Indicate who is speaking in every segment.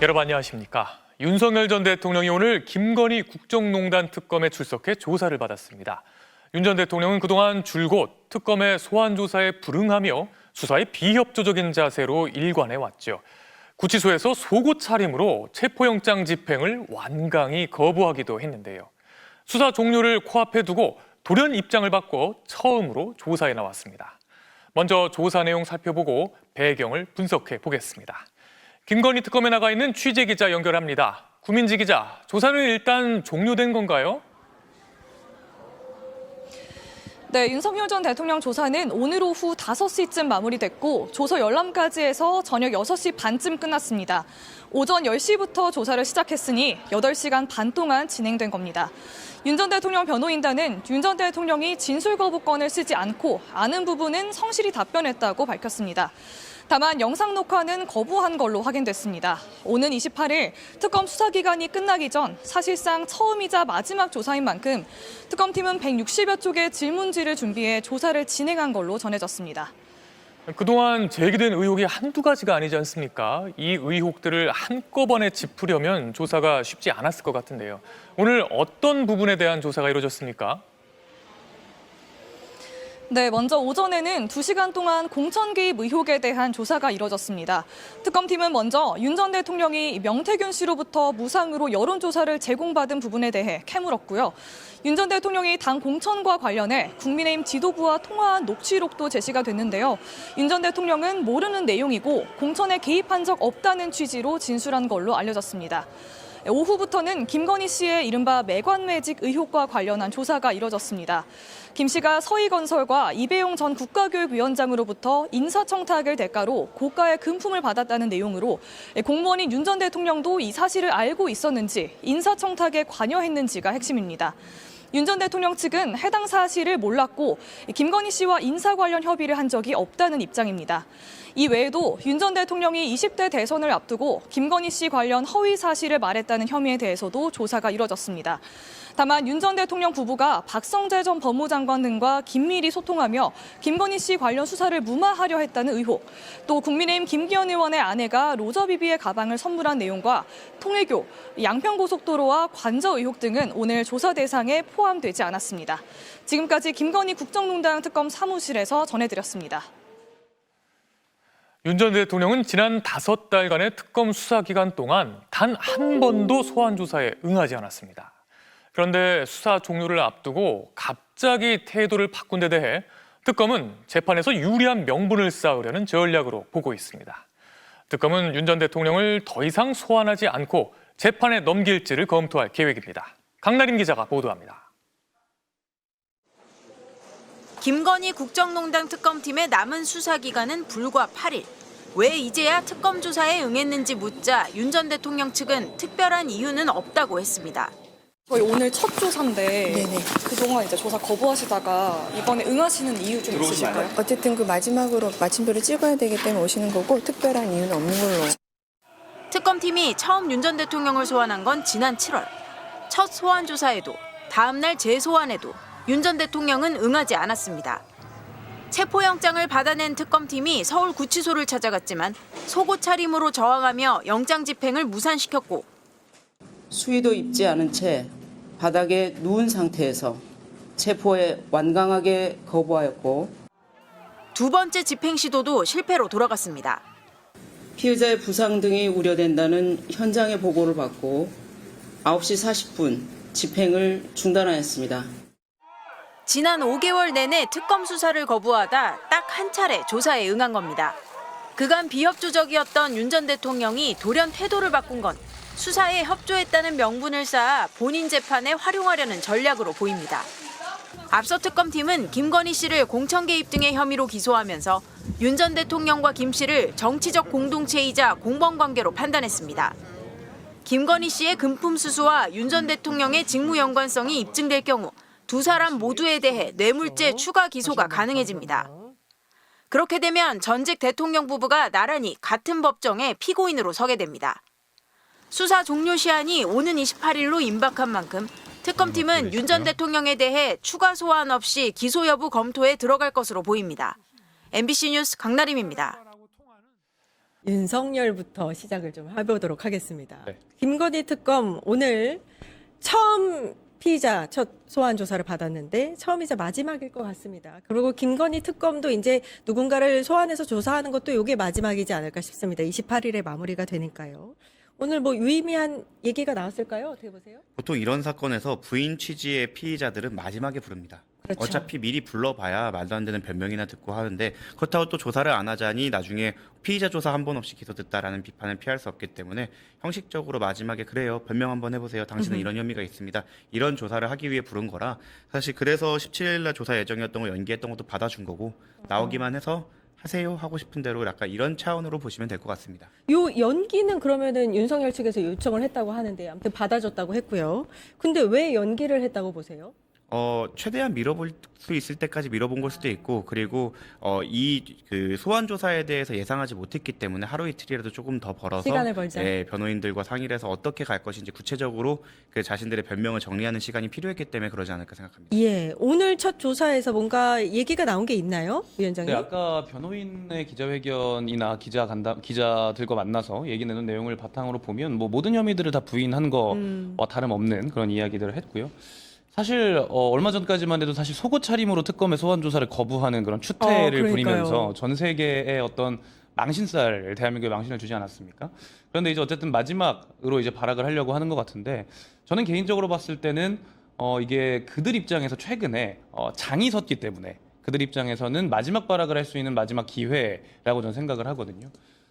Speaker 1: 여러분 안녕하십니까? 윤석열 전 대통령이 오늘 김건희 국정농단 특검에 출석해 조사를 받았습니다. 윤 전 대통령은 그동안 줄곧 특검의 소환 조사에 불응하며 수사에 비협조적인 자세로 일관해 왔죠. 구치소에서 속옷 차림으로 체포영장 집행을 완강히 거부하기도 했는데요. 수사 종료를 코앞에 두고 돌연 입장을 바꿔 처음으로 조사에 나왔습니다. 먼저 조사 내용 살펴보고 배경을 분석해 보겠습니다. 김건희 특검에 나가 있는 취재 기자 연결합니다. 구민지 기자, 조사는 일단 종료된 건가요?
Speaker 2: 네, 윤석열 전 대통령 조사는 오늘 오후 5시쯤 마무리됐고 조서 열람까지 해서 저녁 6시 반쯤 끝났습니다. 오전 10시부터 조사를 시작했으니 8시간 반 동안 진행된 겁니다. 윤 전 대통령 변호인단은 윤 전 대통령이 진술 거부권을 쓰지 않고 아는 부분은 성실히 답변했다고 밝혔습니다. 다만 영상 녹화는 거부한 걸로 확인됐습니다. 오는 28일 특검 수사 기간이 끝나기 전 사실상 처음이자 마지막 조사인 만큼 특검팀은 160여 쪽의 질문지를 준비해 조사를 진행한 걸로 전해졌습니다.
Speaker 1: 그동안 제기된 의혹이 한두 가지가 아니지 않습니까? 이 의혹들을 한꺼번에 짚으려면 조사가 쉽지 않았을 것 같은데요. 오늘 어떤 부분에 대한 조사가 이루어졌습니까?
Speaker 2: 네, 먼저 오전에는 2시간 동안 공천 개입 의혹에 대한 조사가 이뤄졌습니다. 특검팀은 먼저 윤 전 대통령이 명태균 씨로부터 무상으로 여론조사를 제공받은 부분에 대해 캐물었고요. 윤 전 대통령이 당 공천과 관련해 국민의힘 지도부와 통화한 녹취록도 제시가 됐는데요. 윤 전 대통령은 모르는 내용이고 공천에 개입한 적 없다는 취지로 진술한 걸로 알려졌습니다. 오후부터는 김건희 씨의 이른바 매관매직 의혹과 관련한 조사가 이뤄졌습니다. 김 씨가 서희건설과 이배용 전 국가교육위원장으로부터 인사청탁을 대가로 고가의 금품을 받았다는 내용으로 공무원인 윤 전 대통령도 이 사실을 알고 있었는지 인사청탁에 관여했는지가 핵심입니다. 윤 전 대통령 측은 해당 사실을 몰랐고 김건희 씨와 인사 관련 협의를 한 적이 없다는 입장입니다. 이 외에도 윤 전 대통령이 20대 대선을 앞두고 김건희 씨 관련 허위 사실을 말했다는 혐의에 대해서도 조사가 이뤄졌습니다. 다만 윤 전 대통령 부부가 박성재 전 법무장관 등과 긴밀히 소통하며 김건희 씨 관련 수사를 무마하려 했다는 의혹, 또 국민의힘 김기현 의원의 아내가 로저 비비의 가방을 선물한 내용과 통일교, 양평고속도로와 관저 의혹 등은 오늘 조사 대상에 포함되지 않았습니다. 지금까지 김건희 국정농단 특검 사무실에서 전해드렸습니다.
Speaker 1: 윤 전 대통령은 지난 다섯 달간의 특검 수사 기간 동안 단 한 번도 소환 조사에 응하지 않았습니다. 그런데 수사 종료를 앞두고 갑자기 태도를 바꾼 데 대해 특검은 재판에서 유리한 명분을 쌓으려는 전략으로 보고 있습니다. 특검은 윤 전 대통령을 더 이상 소환하지 않고 재판에 넘길지를 검토할 계획입니다. 강나림 기자가 보도합니다.
Speaker 3: 김건희 국정농단 특검팀의 남은 수사 기간은 불과 8일. 왜 이제야 특검 조사에 응했는지 묻자 윤 전 대통령 측은 특별한 이유는 없다고 했습니다.
Speaker 2: 저희 오늘 첫 조사인데
Speaker 4: 네네.
Speaker 2: 그동안 이제 조사 거부하시다가 이번에 응하시는 이유 좀 있으실까요?
Speaker 4: 어쨌든 그 마지막으로 마침표를 찍어야 되기 때문에 오시는 거고 특별한 이유는 없는 걸로.
Speaker 3: 특검팀이 처음 윤 전 대통령을 소환한 건 지난 7월. 첫 소환 조사에도 다음 날 재소환에도 윤 전 대통령은 응하지 않았습니다. 체포영장을 받아낸 특검팀이 서울 구치소를 찾아갔지만 속옷 차림으로 저항하며 영장 집행을 무산시켰고
Speaker 5: 수의도 입지 않은 채 바닥에 누운 상태에서 체포에 완강하게 거부하였고
Speaker 3: 두 번째 집행 시도도 실패로 돌아갔습니다.
Speaker 5: 피해자의 부상 등이 우려된다는 현장의 보고를 받고 9시 40분 집행을 중단하였습니다.
Speaker 3: 지난 5개월 내내 특검 수사를 거부하다 딱 한 차례 조사에 응한 겁니다. 그간 비협조적이었던 윤 전 대통령이 돌연 태도를 바꾼 건 수사에 협조했다는 명분을 쌓아 본인 재판에 활용하려는 전략으로 보입니다. 앞서 특검팀은 김건희 씨를 공천 개입 등의 혐의로 기소하면서 윤 전 대통령과 김 씨를 정치적 공동체이자 공범 관계로 판단했습니다. 김건희 씨의 금품 수수와 윤 전 대통령의 직무 연관성이 입증될 경우 두 사람 모두에 대해 뇌물죄 추가 기소가 가능해집니다. 그렇게 되면 전직 대통령 부부가 나란히 같은 법정에 피고인으로 서게 됩니다. 수사 종료 시한이 오는 28일로 임박한 만큼 특검팀은 윤 전 대통령에 대해 추가 소환 없이 기소 여부 검토에 들어갈 것으로 보입니다. MBC 뉴스 강나림입니다.
Speaker 6: 윤석열부터 시작을 좀 해보도록 하겠습니다.
Speaker 1: 네.
Speaker 6: 김건희 특검 오늘 처음 피의자 첫 소환 조사를 받았는데 처음이자 마지막일 것 같습니다. 그리고 김건희 특검도 이제 누군가를 소환해서 조사하는 것도 이게 마지막이지 않을까 싶습니다. 28일에 마무리가 되니까요. 오늘 뭐 유의미한 얘기가 나왔을까요? 어떻게 보세요?
Speaker 7: 보통 이런 사건에서 부인 취지의 피의자들은 마지막에 부릅니다.
Speaker 6: 그렇죠.
Speaker 7: 어차피 미리 불러봐야 말도 안 되는 변명이나 듣고 하는데 그렇다고 또 조사를 안 하자니 나중에 피의자 조사 한 번 없이 기소됐다라는 비판을 피할 수 없기 때문에 형식적으로 마지막에 그래요 변명 한번 해보세요 당신은 이런 혐의가 있습니다 이런 조사를 하기 위해 부른 거라 사실 그래서 17일날 조사 예정이었던 거 연기했던 것도 받아준 거고 나오기만 해서 하세요 하고 싶은 대로 약간 이런 차원으로 보시면 될 것 같습니다.
Speaker 6: 요 연기는 그러면은 윤석열 측에서 요청을 했다고 하는데 아무튼 받아줬다고 했고요. 근데 왜 연기를 했다고 보세요?
Speaker 7: 어 최대한 밀어볼 수 있을 때까지 밀어본 걸 수도 있고 그리고 어 이 그 소환 조사에 대해서 예상하지 못했기 때문에 하루 이틀이라도 조금 더 벌어서
Speaker 6: 시간을 벌자.
Speaker 7: 예, 변호인들과 상의를 해서 어떻게 갈 것인지 구체적으로 그 자신들의 변명을 정리하는 시간이 필요했기 때문에 그러지 않을까 생각합니다.
Speaker 6: 예, 오늘 첫 조사에서 뭔가 얘기가 나온 게 있나요, 위원장님?
Speaker 8: 네, 아까 변호인의 기자회견이나 기자 간담 기자들과 만나서 얘기 내는 내용을 바탕으로 보면 뭐 모든 혐의들을 다 부인한 거와
Speaker 6: 음.
Speaker 8: 다름없는 그런 이야기들을 했고요. 사실 어, 얼마 전까지만 해도 사실 속옷 차림으로 특검의 소환 조사를 거부하는 그런 추태를
Speaker 6: 어.
Speaker 8: 부리면서 전 세계의 어떤 망신살 대한민국에 망신을 주지 않았습니까? 그런데 이제 어쨌든 마지막으로 이제 발악을 하려고 하는 것 같은데 저는 개인적으로 봤을 때는 어 이게 그들 입장에서 최근에 어 장이 섰기 때문에 그들 입장에서는 마지막 발악을 할 수 있는 마지막 기회라고 저는 생각을 하거든요.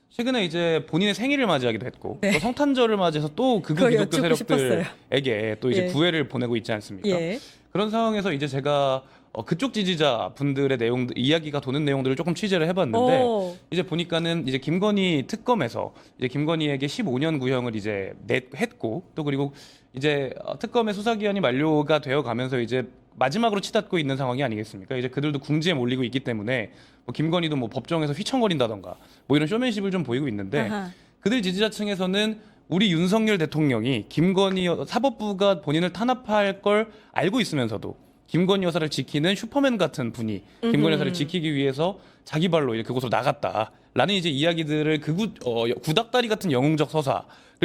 Speaker 8: 최근에 이제 본인의 생일을 맞이하기도 했고 또 성탄절을 맞이해서 또 극우
Speaker 6: 네. 그걸
Speaker 8: 기독교
Speaker 6: 여쭙고.
Speaker 8: 세력들에게 또 이제
Speaker 6: 예.
Speaker 8: 구애를 보내고 있지 않습니까?
Speaker 6: 예.
Speaker 8: 그런 상황에서 이제 제가 어, 그쪽 지지자 분들의 내용 이야기가 도는 내용들을 조금 취재를 해봤는데
Speaker 6: 오.
Speaker 8: 이제 보니까는 이제 김건희 특검에서 이제 김건희에게 15년 구형을 이제 냈, 했고 또 그리고 이제 어, 특검의 수사 기한이 만료가 되어 가면서 이제 마지막으로 치닫고 있는 상황이 아니겠습니까? 이제 그들도 궁지에 몰리고 있기 때문에 뭐 김건희도 뭐 법정에서 휘청거린다던가 뭐 이런 쇼맨십을 좀 보이고 있는데
Speaker 6: 아하.
Speaker 8: 그들 지지자층에서는 우리 윤석열 대통령이 김건희 여- 사법부가 본인을 탄압할 걸 알고 있으면서도 김건희 여사를 지키는 슈퍼맨 같은 분이 김건희 여사를 지키기 위해서 자기 발로 이제 그곳으로 나갔다라는 이제 이야기들을 그 구 어, 구닥다리 같은 영웅적 서사를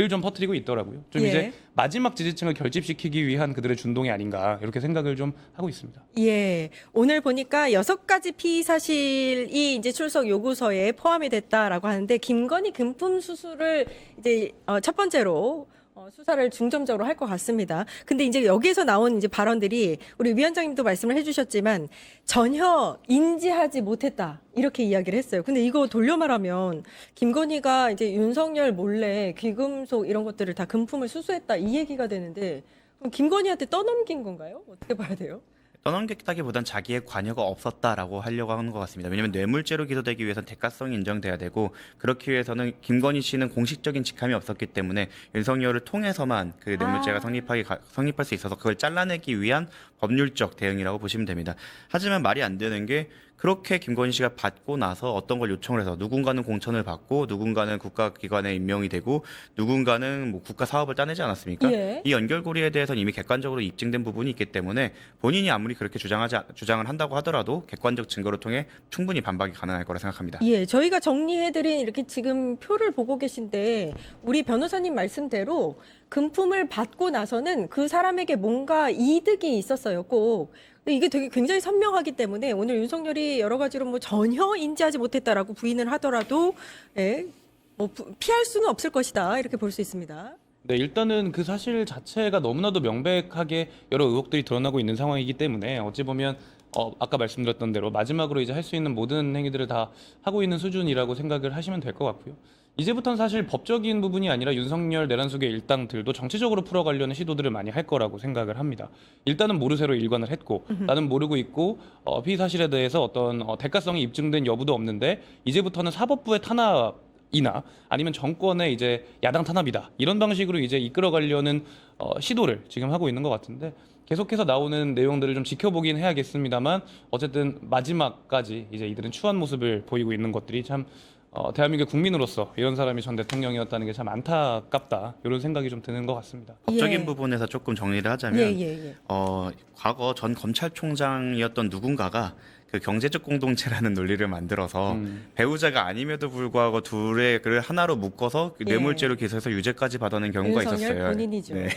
Speaker 8: 좀 퍼뜨리고 있더라고요. 좀
Speaker 6: 예.
Speaker 8: 이제 마지막 지지층을 결집시키기 위한 그들의 준동이 아닌가 이렇게 생각을 좀 하고 있습니다.
Speaker 6: 예, 오늘 보니까 여섯 가지 피의 사실이 이제 출석 요구서에 포함이 됐다라고 하는데 김건희 금품 수수를 이제 어, 첫 번째로 어, 수사를 중점적으로 할 것 같습니다. 근데 이제 여기에서 나온 이제 발언들이 우리 위원장님도 말씀을 해주셨지만 전혀 인지하지 못했다 이렇게 이야기를 했어요. 근데 이거 돌려 말하면 김건희가 이제 윤석열 몰래 귀금속 이런 것들을 다 금품을 수수했다 이 얘기가 되는데 그럼 김건희한테 떠넘긴 건가요? 어떻게 봐야 돼요?
Speaker 7: 떠넘겼다기보단 자기의 관여가 없었다라고 하려고 하는 것 같습니다. 왜냐하면 뇌물죄로 기소되기 위해서는 대가성이 인정돼야 되고 그렇기 위해서는 김건희 씨는 공식적인 직함이 없었기 때문에 윤석열을 통해서만 그 뇌물죄가 성립하기 가- 성립할 수 있어서 그걸 잘라내기 위한 법률적 대응이라고 보시면 됩니다. 하지만 말이 안 되는 게 그렇게 김건희 씨가 받고 나서 어떤 걸 요청을 해서 누군가는 공천을 받고 누군가는 국가기관에 임명이 되고 누군가는 뭐 국가 사업을 따내지 않았습니까?
Speaker 6: 예.
Speaker 7: 이 연결고리에 대해서는 이미 객관적으로 입증된 부분이 있기 때문에 본인이 아무리 그렇게 주장하지 주장을 한다고 하더라도 객관적 증거를 통해 충분히 반박이 가능할 거라 생각합니다.
Speaker 6: 예, 저희가 정리해드린 이렇게 지금 표를 보고 계신데 우리 변호사님 말씀대로 금품을 받고 나서는 그 사람에게 뭔가 이득이 있었어요, 꼭. 근데 이게 되게 굉장히 선명하기 때문에 오늘 윤석열이 여러 가지로 뭐 전혀 인지하지 못했다라고 부인을 하더라도 예, 뭐 부- 피할 수는 없을 것이다 이렇게 볼 수 있습니다.
Speaker 8: 네, 일단은 그 사실 자체가 너무나도 명백하게 여러 의혹들이 드러나고 있는 상황이기 때문에 어찌 보면 어, 아까 말씀드렸던 대로 마지막으로 이제 할 수 있는 모든 행위들을 다 하고 있는 수준이라고 생각을 하시면 될 것 같고요. 이제부터는 사실 법적인 부분이 아니라 윤석열 내란 속의 일당들도 정치적으로 풀어가려는 시도들을 많이 할 거라고 생각을 합니다. 일단은 모르쇠로 일관을 했고 나는 모르고 있고 어, 피의 사실에 대해서 어떤 어, 대가성이 입증된 여부도 없는데 이제부터는 사법부의 탄압 이나 아니면 정권의 이제 야당 탄압이다 이런 방식으로 이제 이끌어가려는 어, 시도를 지금 하고 있는 것 같은데 계속해서 나오는 내용들을 좀 지켜보긴 해야겠습니다만 어쨌든 마지막까지 이제 이들은 추한 모습을 보이고 있는 것들이 참 어, 대한민국 국민으로서 이런 사람이 전 대통령이었다는 게 참 안타깝다 이런 생각이 좀 드는 것 같습니다.
Speaker 7: 법적인
Speaker 6: 예.
Speaker 7: 부분에서 조금 정리를 하자면
Speaker 6: 예, 예, 예.
Speaker 7: 어, 과거 전 검찰총장이었던 누군가가 그 경제적 공동체라는 논리를 만들어서
Speaker 8: 음.
Speaker 7: 배우자가 아님에도 불구하고 둘의 그 하나로 묶어서 그
Speaker 6: 예.
Speaker 7: 뇌물죄로 기소해서 유죄까지 받아낸 경우가
Speaker 6: 윤석열
Speaker 7: 있었어요.
Speaker 6: 본인이죠.
Speaker 7: 네.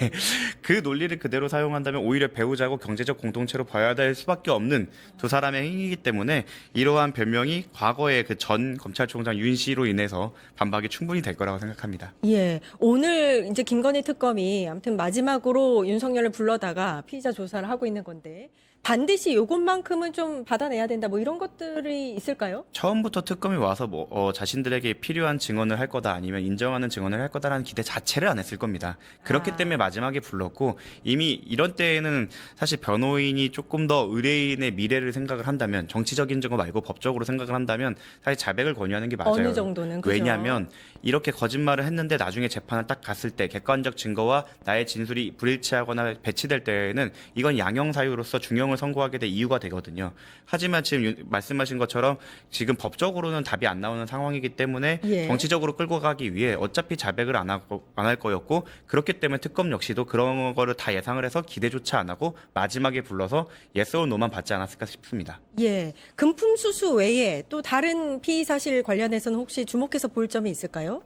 Speaker 7: 그 논리를 그대로 사용한다면 오히려 배우자고 경제적 공동체로 봐야 될 수밖에 없는 두 사람의 행위이기 때문에 이러한 변명이 과거의 그 전 검찰총장 윤 씨로 인해서 반박이 충분히 될 거라고 생각합니다.
Speaker 6: 예. 오늘 이제 김건희 특검이 아무튼 마지막으로 윤석열을 불러다가 피의자 조사를 하고 있는 건데 반드시 요것만큼은 좀 받아내야 된다. 뭐 이런 것들이 있을까요?
Speaker 7: 처음부터 특검이 와서 뭐 어, 자신들에게 필요한 증언을 할 거다 아니면 인정하는 증언을 할 거다라는 기대 자체를 안 했을 겁니다. 그렇기
Speaker 6: 아.
Speaker 7: 때문에 마지막에 불렀고 이미 이런 때에는 사실 변호인이 조금 더 의뢰인의 미래를 생각을 한다면 정치적인 증거 말고 법적으로 생각을 한다면 사실 자백을 권유하는 게 맞아요.
Speaker 6: 어느 정도는 그죠?
Speaker 7: 왜냐하면 이렇게 거짓말을 했는데 나중에 재판을 딱 갔을 때 객관적 증거와 나의 진술이 불일치하거나 배치될 때에는 이건 양형 사유로서 중형을 선고하게 될 이유가 되거든요. 하지만 지금 유- 말씀하신 것처럼 지금 법적으로는 답이 안 나오는 상황이기 때문에
Speaker 6: 예.
Speaker 7: 정치적으로 끌고 가기 위해 어차피 자백을 안 하고 안 할 거였고 그렇기 때문에 특검 역시도 그런 거를 다 예상을 해서 기대조차 안 하고 마지막에 불러서 yes or no만 받지 않았을까 싶습니다.
Speaker 6: 예. 금품 수수 외에 또 다른 피의 사실 관련해서는 혹시 주목해서 볼 점이 있을까요?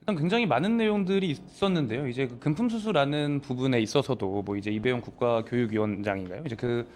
Speaker 8: 일단 굉장히 많은 내용들이 있었는데요. 이제 그 금품 수수라는 부분에 있어서도 뭐 이제 이배용 국가교육위원장인가요? 이제 그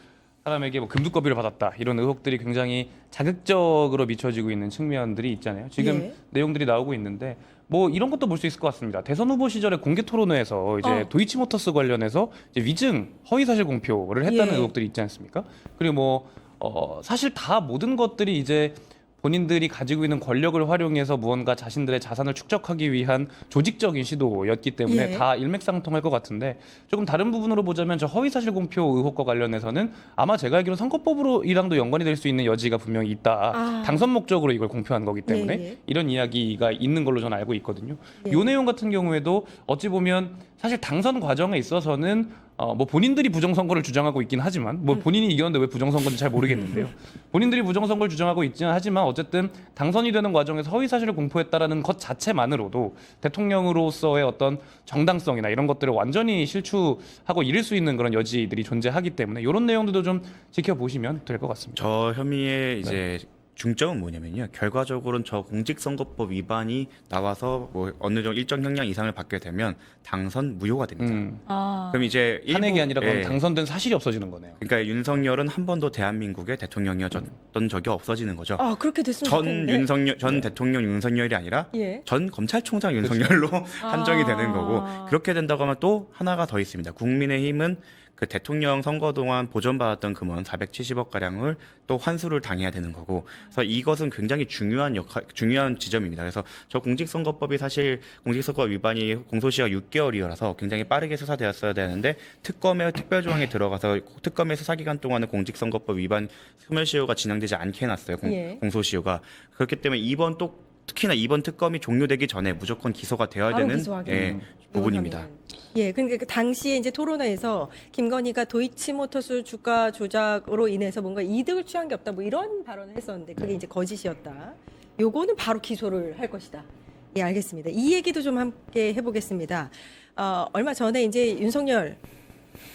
Speaker 8: 사람에게 뭐 금두꺼비를 받았다 이런 의혹들이 굉장히 자극적으로 비춰지고 있는 측면들이 있잖아요. 지금
Speaker 6: 예.
Speaker 8: 내용들이 나오고 있는데 뭐 이런 것도 볼 수 있을 것 같습니다. 대선 후보 시절에 공개 토론회에서 이제
Speaker 6: 어.
Speaker 8: 도이치모터스 관련해서 이제 위증 허위 사실 공표를 했다는
Speaker 6: 예.
Speaker 8: 의혹들이 있지 않습니까? 그리고 뭐 어, 사실 다 모든 것들이 이제 본인들이 가지고 있는 권력을 활용해서 무언가 자신들의 자산을 축적하기 위한 조직적인 시도였기 때문에
Speaker 6: 예.
Speaker 8: 다 일맥상통할 것 같은데 조금 다른 부분으로 보자면 저 허위사실 공표 의혹과 관련해서는 아마 제가 알기로 선거법으로이랑도 연관이 될 수 있는 여지가 분명히 있다.
Speaker 6: 아.
Speaker 8: 당선 목적으로 이걸 공표한 거기 때문에
Speaker 6: 예, 예.
Speaker 8: 이런 이야기가 있는 걸로 저는 알고 있거든요.
Speaker 6: 예.
Speaker 8: 요 내용 같은 경우에도 어찌 보면 사실 당선 과정에 있어서는 어, 뭐 본인들이 부정선거를 주장하고 있긴 하지만
Speaker 6: 음.
Speaker 8: 뭐 본인이 이겼는데 왜 부정선거인지 잘 모르겠는데요. 본인들이 부정선거를 주장하고 있지는 하지만 어쨌든 당선이 되는 과정에서 허위 사실을 공포했다라는 것 자체만으로도 대통령으로서의 어떤 정당성이나 이런 것들을 완전히 실추하고 잃을 수 있는 그런 여지들이 존재하기 때문에 이런 내용들도 좀 지켜보시면 될 것 같습니다.
Speaker 7: 저 혐의의 이제
Speaker 8: 네.
Speaker 7: 중점은 뭐냐면요. 결과적으로는 저 공직선거법 위반이 나와서 뭐 어느 정도 일정 형량 이상을 받게 되면 당선 무효가 됩니다.
Speaker 8: 음,
Speaker 6: 아.
Speaker 7: 그럼 이제
Speaker 8: 탄핵이
Speaker 7: 일부-
Speaker 8: 아니라 그건
Speaker 7: 예.
Speaker 8: 당선된 사실이 없어지는 거네요.
Speaker 7: 그러니까 윤석열은 한 번도 대한민국의 대통령이었던 적이 없어지는 거죠.
Speaker 6: 아, 그렇게 됐으면
Speaker 7: 전
Speaker 6: 좋겠는데.
Speaker 7: 윤석열 전 대통령 윤석열이 아니라
Speaker 6: 예.
Speaker 7: 전 검찰총장 윤석열로 한정이 되는 거고
Speaker 6: 아.
Speaker 7: 그렇게 된다고 하면 또 하나가 더 있습니다. 국민의힘은 그 대통령 선거 동안 보존받았던 금원 470억 가량을 또 환수를 당해야 되는 거고 그래서 이것은 굉장히 중요한 역할 중요한 지점입니다. 그래서 저 공직선거법이 사실 공직선거법 위반이 공소시효가 6개월이라서 굉장히 빠르게 수사되었어야 되는데 특검의 특별 조항에 들어가서 특검의 수사 기간 동안은 공직선거법 위반 소멸시효가 진행되지 않게 해놨어요. 공,
Speaker 6: 예.
Speaker 7: 공소시효가 그렇기 때문에 이번 또 특히나 이번 특검이 종료되기 전에 무조건 기소가 되어야
Speaker 6: 바로
Speaker 7: 되는
Speaker 6: 기소하게
Speaker 7: 예, 부분입니다.
Speaker 6: 예, 그러니까 그 당시에 이제 토론회에서 김건희가 도이치모터스 주가 조작으로 인해서 뭔가 이득을 취한 게 없다 뭐 이런 발언을 했었는데 그게 이제 거짓이었다. 요거는 바로 기소를 할 것이다. 예, 알겠습니다. 이 얘기도 좀 함께 해보겠습니다. 어, 얼마 전에 이제 윤석열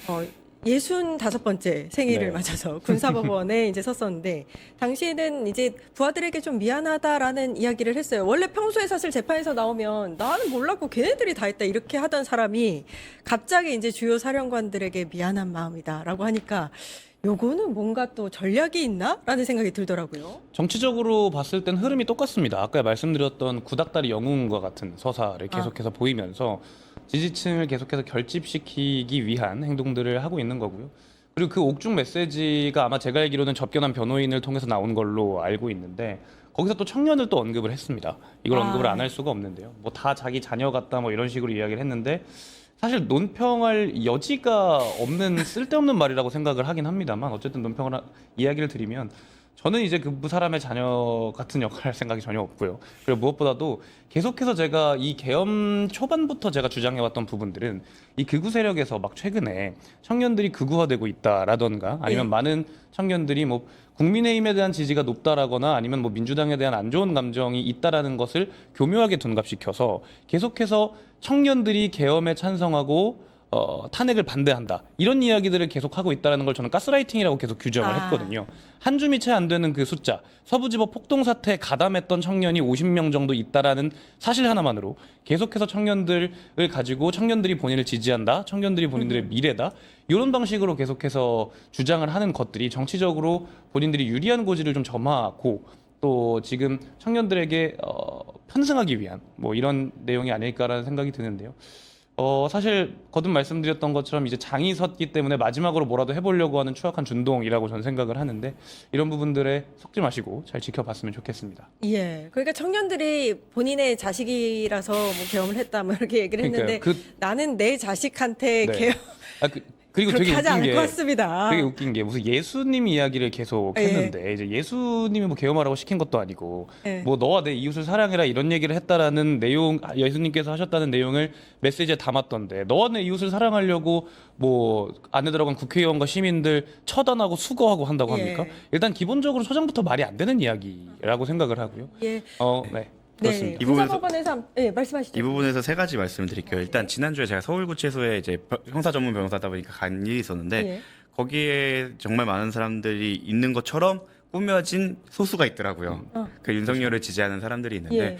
Speaker 6: 어, 예순 다섯 번째 생일을
Speaker 8: 네.
Speaker 6: 맞아서 군사법원에 이제 섰었는데 당시에는 이제 부하들에게 좀 미안하다라는 이야기를 했어요. 원래 평소에 사실 재판에서 나오면 나는 몰랐고 걔네들이 다 했다 이렇게 하던 사람이 갑자기 이제 주요 사령관들에게 미안한 마음이다라고 하니까 요거는 뭔가 또 전략이 있나라는 생각이 들더라고요.
Speaker 8: 정치적으로 봤을 땐 흐름이 똑같습니다. 아까 말씀드렸던 구닥다리 영웅과 같은 서사를 계속해서 보이면서 지지층을 계속해서 결집시키기 위한 행동들을 하고 있는 거고요. 그리고 그 옥중 메시지가 아마 제가 알기로는 접견한 변호인을 통해서 나온 걸로 알고 있는데 거기서 또 청년을 또 언급을 했습니다. 이걸
Speaker 6: 아.
Speaker 8: 언급을 안 할 수가 없는데요. 뭐 다 자기 자녀 같다 뭐 이런 식으로 이야기를 했는데 사실 논평할 여지가 없는 쓸데없는 말이라고 생각을 하긴 합니다만 어쨌든 논평을 하- 이야기를 드리면 저는 이제 그 사람의 자녀 같은 역할 할 생각이 전혀 없고요. 그리고 무엇보다도 계속해서 제가 이 계엄 초반부터 제가 주장해왔던 부분들은 이 극우 세력에서 막 최근에 청년들이 극우화되고 있다라던가 아니면
Speaker 6: 네.
Speaker 8: 많은 청년들이 뭐 국민의힘에 대한 지지가 높다라거나 아니면 뭐 민주당에 대한 안 좋은 감정이 있다라는 것을 교묘하게 둔갑시켜서 계속해서 청년들이 계엄에 찬성하고 어, 탄핵을 반대한다 이런 이야기들을 계속 하고 있다라는 걸 저는 가스라이팅이라고 계속 규정을
Speaker 6: 아.
Speaker 8: 했거든요. 한 줌이 채 안 되는 그 숫자 서부지법 폭동 사태에 가담했던 청년이 50명 정도 있다라는 사실 하나만으로 계속해서 청년들을 가지고 청년들이 본인을 지지한다, 청년들이 본인들의 미래다 이런 방식으로 계속해서 주장을 하는 것들이 정치적으로 본인들이 유리한 고지를 좀 점하고 또 지금 청년들에게 어, 편승하기 위한 뭐 이런 내용이 아닐까라는 생각이 드는데요. 어 사실 거듭 말씀드렸던 것처럼 이제 장이 섰기 때문에 마지막으로 뭐라도 해보려고 하는 추악한 준동이라고 저는 생각을 하는데 이런 부분들에 속지 마시고 잘 지켜봤으면 좋겠습니다.
Speaker 6: 예. 그러니까 청년들이 본인의 자식이라서 뭐 계엄을 했다 뭐 이렇게 얘기를 했는데
Speaker 8: 그러니까요. 그-
Speaker 6: 나는 내 자식한테
Speaker 8: 네.
Speaker 6: 계엄
Speaker 8: 아, 그, 그리고
Speaker 6: 그렇게
Speaker 8: 되게
Speaker 6: 하지
Speaker 8: 웃긴
Speaker 6: 않을
Speaker 8: 게
Speaker 6: 것 같습니다.
Speaker 8: 되게 웃긴 게 무슨 예수님 이야기를 계속
Speaker 6: 예.
Speaker 8: 했는데 이제 예수님이 뭐 계엄하라고 시킨 것도 아니고
Speaker 6: 예.
Speaker 8: 뭐 너와 내 이웃을 사랑해라 이런 얘기를 했다라는 내용 아, 예수님께서 하셨다는 내용을 메시지에 담았던데 너와 내 이웃을 사랑하려고 뭐 안에 들어간 국회의원과 시민들 처단하고 수거하고 한다고
Speaker 6: 예.
Speaker 8: 합니까? 일단 기본적으로 초장부터 말이 안 되는 이야기라고 생각을 하고요.
Speaker 6: 예.
Speaker 8: 어, 네.
Speaker 6: 네.
Speaker 8: 그렇습니다.
Speaker 7: 이 부분에서-
Speaker 6: 한- 예, 말씀하시죠.
Speaker 7: 이 부분에서 세 가지 말씀을 드릴게요. 일단 지난주에 제가 서울구치소에 이제 벼- 형사 전문 변호사다 보니까 간 일이 있었는데
Speaker 6: 예.
Speaker 7: 거기에 정말 많은 사람들이 있는 것처럼 꾸며진 소수가 있더라고요.
Speaker 6: 어.
Speaker 7: 그 윤석열을 지지하는 사람들이 있는데
Speaker 6: 예.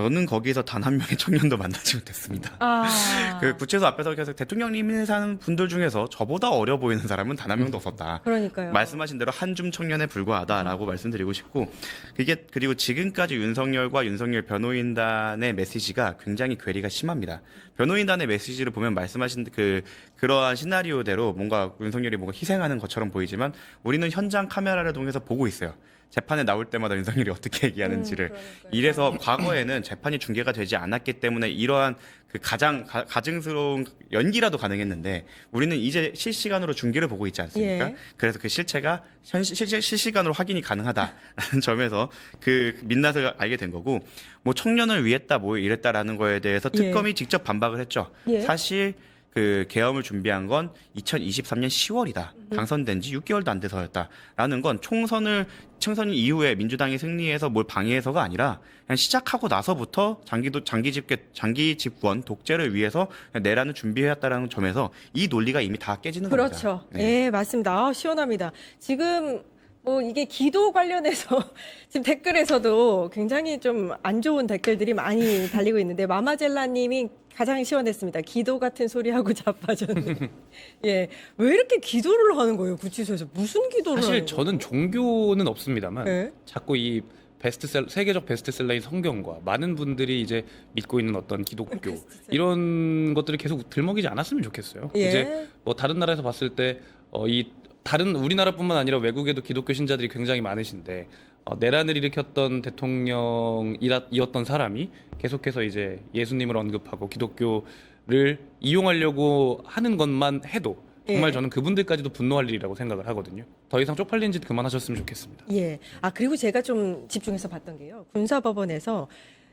Speaker 7: 저는 거기서 단 한 명의 청년도 만나지 못했습니다.
Speaker 6: 아.
Speaker 7: 그 구치소 앞에서 계속 대통령님이 사는 분들 중에서 저보다 어려 보이는 사람은 단 한 명도 없었다.
Speaker 6: 그러니까요.
Speaker 7: 말씀하신 대로 한줌 청년에 불과하다라고 말씀드리고 싶고 그게 그리고 지금까지 윤석열과 윤석열 변호인단의 메시지가 굉장히 괴리가 심합니다. 변호인단의 메시지를 보면 말씀하신 그 그러한 시나리오대로 뭔가 윤석열이 뭔가 희생하는 것처럼 보이지만 우리는 현장 카메라를 통해서 보고 있어요. 재판에 나올 때마다 윤석열이 어떻게 얘기하는지를 이래서 과거에는 재판이 중계가 되지 않았기 때문에 이러한 그 가장 가, 가증스러운 연기라도 가능했는데 우리는 이제 실시간으로 중계를 보고 있지 않습니까?
Speaker 6: 예.
Speaker 7: 그래서 그 실체가 현, 실제 실시간으로 확인이 가능하다라는 점에서 그 민낯을 알게 된 거고 뭐 청년을 위했다 뭐 이랬다라는 거에 대해서
Speaker 6: 예.
Speaker 7: 특검이 직접 반박을 했죠.
Speaker 6: 예.
Speaker 7: 사실 그 계엄을 준비한 건 2023년 10월이다. 당선된 지 6개월도 안 돼서였다라는 건 총선을 총선 이후에 민주당이 승리해서 뭘 방해해서가 아니라 그냥 시작하고 나서부터 장기도 장기 집계 장기 집권 독재를 위해서 내란을 준비해왔다라는 점에서 이 논리가 이미 다 깨지는 겁니다.
Speaker 6: 그렇죠.
Speaker 7: 네.
Speaker 6: 예, 맞습니다. 아, 시원합니다. 지금 뭐 이게 기도 관련해서 지금 댓글에서도 굉장히 좀 안 좋은 댓글들이 많이 달리고 있는데 마마젤라 님이 가장 시원했습니다. 기도 같은 소리 하고 자빠졌네. 예. 왜 이렇게 기도를 하는 거예요? 구치소에서 무슨 기도를
Speaker 8: 사실
Speaker 6: 하는 거예요?
Speaker 8: 저는 종교는 없습니다만
Speaker 6: 네.
Speaker 8: 자꾸 이 베스트셀 세계적 베스트셀러인 성경과 많은 분들이 이제 믿고 있는 어떤 기독교 이런 것들을 계속 들먹이지 않았으면 좋겠어요.
Speaker 6: 예.
Speaker 8: 이제 뭐 다른 나라에서 봤을 때 어, 이 다른 우리나라뿐만 아니라 외국에도 기독교 신자들이 굉장히 많으신데 어, 내란을 일으켰던 대통령이었던 사람이 계속해서 이제 예수님을 언급하고 기독교를 이용하려고 하는 것만 해도 정말
Speaker 6: 예.
Speaker 8: 저는 그분들까지도 분노할 일이라고 생각을 하거든요. 더 이상 쪽팔린 짓 그만하셨으면 좋겠습니다.
Speaker 6: 예. 아, 그리고 제가 좀 집중해서 봤던 게요. 군사법원에서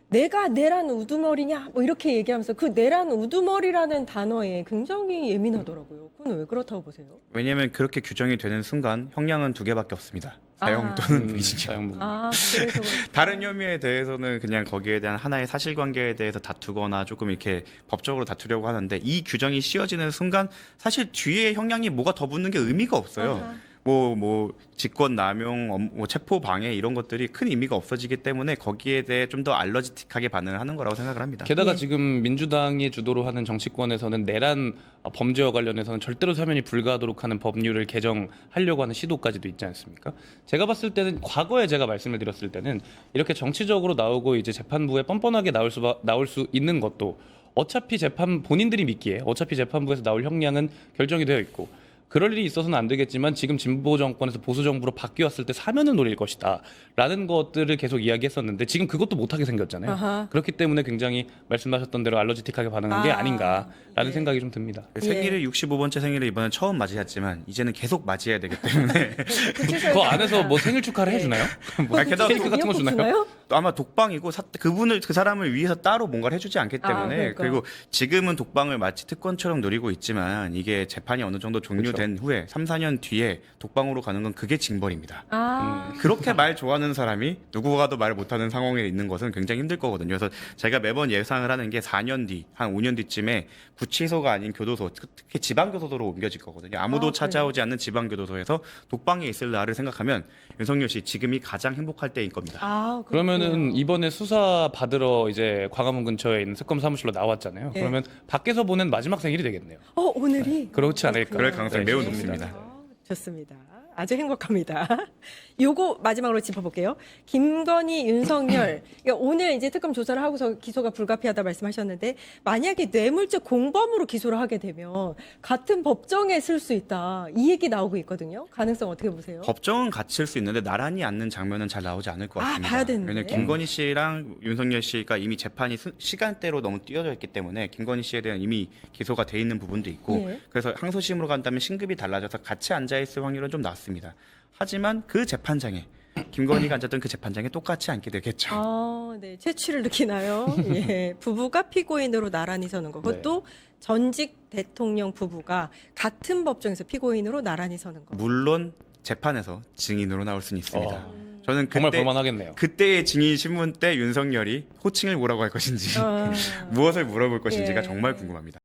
Speaker 6: 내가 내란 우두머리냐? 뭐 이렇게 얘기하면서 그 내란 우두머리라는 단어에 굉장히 예민하더라고요. 그건 왜 그렇다고 보세요?
Speaker 7: 왜냐하면 그렇게 규정이 되는 순간 형량은 두 개밖에 없습니다. 사형
Speaker 6: 아.
Speaker 7: 또는
Speaker 8: 음,
Speaker 7: 무기징역.
Speaker 8: 사형
Speaker 6: 아, 그래서 그렇구나.
Speaker 7: 다른 혐의에 대해서는 그냥 거기에 대한 하나의 사실관계에 대해서 다투거나 조금 이렇게 법적으로 다투려고 하는데 이 규정이 씌워지는 순간 사실 뒤에 형량이 뭐가 더 붙는 게 의미가 없어요.
Speaker 6: 아하.
Speaker 7: 뭐, 뭐, 직권 남용, 업- 뭐 체포 방해 이런 것들이 큰 의미가 없어지기 때문에 거기에 대해 좀 더 알러지틱하게 반응을 하는 거라고 생각을 합니다.
Speaker 8: 게다가
Speaker 6: 예.
Speaker 8: 지금 민주당이 주도로 하는 정치권에서는 내란 어, 범죄와 관련해서는 절대로 사면이 불가하도록 하는 법률을 개정하려고 하는 시도까지도 있지 않습니까? 제가 봤을 때는 과거에 제가 말씀을 드렸을 때는 이렇게 정치적으로 나오고 이제 재판부에 뻔뻔하게 나올 수 나올 수 있는 것도 어차피 재판 본인들이 믿기에 어차피 재판부에서 나올 형량은 결정이 되어 있고 그럴 일이 있어서는 안 되겠지만 지금 진보 정권에서 보수 정부로 바뀌었을 때 사면을 노릴 것이다라는 것들을 계속 이야기했었는데 지금 그것도 못하게 생겼잖아요.
Speaker 6: 아하.
Speaker 8: 그렇기 때문에 굉장히 말씀하셨던 대로 알러지틱하게 반응한 게
Speaker 6: 아,
Speaker 8: 아닌가라는
Speaker 6: 예.
Speaker 8: 생각이 좀 듭니다.
Speaker 7: 그 생일을 65번째 생일을 이번에 처음 맞이했지만 이제는 계속 맞이해야 되기 때문에
Speaker 8: 그 안에서 뭐 생일 축하를 해주나요? 뭐
Speaker 7: 아, 게다가
Speaker 8: 케이크 같은 거
Speaker 6: 미역국
Speaker 8: 주나요?
Speaker 7: 아마 독방이고 사- 그분을 그 사람을 위해서 따로 뭔가를 해주지 않기
Speaker 6: 아,
Speaker 7: 때문에
Speaker 6: 그러니까.
Speaker 7: 그리고 지금은 독방을 마치 특권처럼 누리고 있지만 이게 재판이 어느 정도 종료되고 된 후에 3, 4년 뒤에 독방으로 가는 건 그게 징벌입니다.
Speaker 6: 아,
Speaker 7: 그렇게 말 좋아하는 사람이 누구와도 말 못하는 상황에 있는 것은 굉장히 힘들 거거든요. 그래서 제가 매번 예상을 하는 게 4년 뒤, 한 5년 뒤쯤에 구치소가 아닌 교도소, 특히 지방교도소로 옮겨질 거거든요. 아무도
Speaker 6: 아?
Speaker 7: 찾아오지 않는 지방교도소에서 독방에 있을 날을 생각하면 윤석열 씨 지금이 가장 행복할 때인 겁니다.
Speaker 6: 아
Speaker 8: 그러면은. 이번에 수사 받으러 이제 광화문 근처에 있는 특검 사무실로 나왔잖아요.
Speaker 6: 네.
Speaker 8: 그러면 밖에서 보낸 마지막 생일이 되겠네요.
Speaker 6: 어 오늘이
Speaker 8: 그렇지 않을까?
Speaker 7: 그럴 가능성이
Speaker 8: 네,
Speaker 7: 매우. 높습니다.
Speaker 6: 아, 좋습니다. 아주 행복합니다. 요거 마지막으로 짚어볼게요. 김건희, 윤석열. 그러니까 오늘 이제 특검 조사를 하고서 기소가 불가피하다 말씀하셨는데 만약에 뇌물죄 공범으로 기소를 하게 되면 같은 법정에 쓸 수 있다. 이 얘기 나오고 있거든요. 가능성 어떻게 보세요?
Speaker 7: 법정은 갇힐 수 있는데 나란히 앉는 장면은 잘 나오지 않을 것
Speaker 6: 아,
Speaker 7: 같습니다.
Speaker 6: 봐야 되는데.
Speaker 7: 왜냐면 김건희 씨랑 윤석열 씨가 이미 재판이 수- 시간대로 너무 뛰어져 있기 때문에 김건희 씨에 대한 이미 기소가 돼 있는 부분도 있고
Speaker 6: 예.
Speaker 7: 그래서 항소심으로 간다면 신급이 달라져서 같이 앉아 있을 확률은 좀 낮 습니다. 하지만 그 재판장에 김건희가 앉았던 그 재판장에 똑같이 앉게 되겠죠.
Speaker 6: 아, 네. 채취를 느끼나요? 예. 부부가 피고인으로 나란히 서는 거. 그것도 전직 대통령 부부가 같은 법정에서 피고인으로 나란히 서는 거.
Speaker 7: 물론 재판에서 증인으로 나올 수는 있습니다.
Speaker 8: 어.
Speaker 7: 저는
Speaker 8: 정말
Speaker 7: 그때
Speaker 8: 볼만하겠네요.
Speaker 7: 그때의 증인 신문 때 윤석열이 호칭을 뭐라고 할 것인지
Speaker 6: 아.
Speaker 7: 무엇을 물어볼 것인지가
Speaker 6: 예.
Speaker 7: 정말 궁금합니다.